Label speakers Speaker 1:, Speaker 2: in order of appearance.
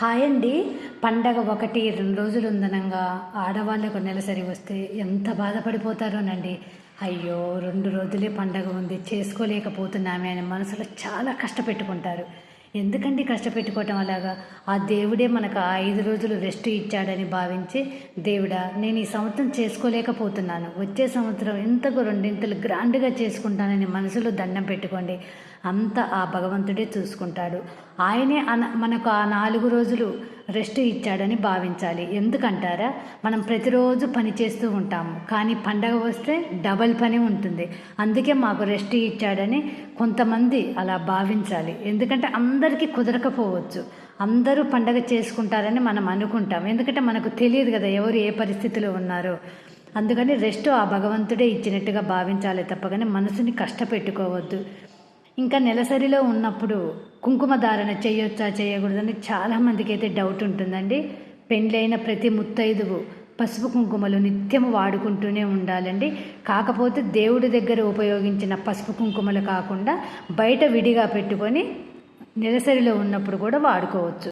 Speaker 1: Hi అండి. పండగ ఒకటి రెండు రోజులు ఉందనంగా. ఆడవాళ్ళకు నెలసరి వస్తే ఎంత బాధపడిపోతారోనండి. అయ్యో రెండు రోజులే పండగ ఉంది. చేసుకోలేకపోతున్నామే అని మనసులో చాలా కష్టపెట్టుకుంటారు. ఎందుకండి కష్టపెట్టుకోవటం అలాగా? ఆ దేవుడే మనకు ఆ ఐదు రోజులు రెస్ట్ ఇచ్చాడని భావించి దేవుడా నేను ఈ సంవత్సరం చేసుకోలేకపోతున్నాను. వచ్చే సంవత్సరం ఇంతకు రెండింతలు గ్రాండ్గా చేసుకుంటానని మనసులో దండం పెట్టుకోండి. అంత ఆ భగవంతుడే చూసుకుంటాడు. ఆయనే అన మనకు ఆ నాలుగు రోజులు రెస్ట్ ఇచ్చాడని భావించాలి. ఎందుకంటారా? మనం ప్రతిరోజు పని చేస్తూ ఉంటాము. కానీ పండగ వస్తే డబల్ పని ఉంటుంది. అందుకే మాకు రెస్ట్ ఇచ్చాడని కొంతమంది అలా భావించాలి. ఎందుకంటే అందరికీ కుదరకపోవచ్చు. అందరూ పండగ చేసుకుంటారని మనం అనుకుంటాం. ఎందుకంటే మనకు తెలియదు కదా ఎవరు ఏ పరిస్థితిలో ఉన్నారో. అందుకని రెస్ట్ ఆ భగవంతుడే ఇచ్చినట్టుగా భావించాలి తప్ప కానీ మనసుని కష్టపెట్టుకోవద్దు. ఇంకా నెలసరిలో ఉన్నప్పుడు కుంకుమ ధారణ చేయొచ్చా చేయకూడదని చాలామందికి అయితే డౌట్ ఉంటుందండి. పెండ్లైన ప్రతి ముత్తైదువు పసుపు కుంకుమలు నిత్యము వాడుకుంటూనే ఉండాలండి. కాకపోతే దేవుడి దగ్గర ఉపయోగించిన పసుపు కుంకుమలు కాకుండా బయట విడిగా పెట్టుకొని నెలసరిలో ఉన్నప్పుడు కూడా వాడుకోవచ్చు.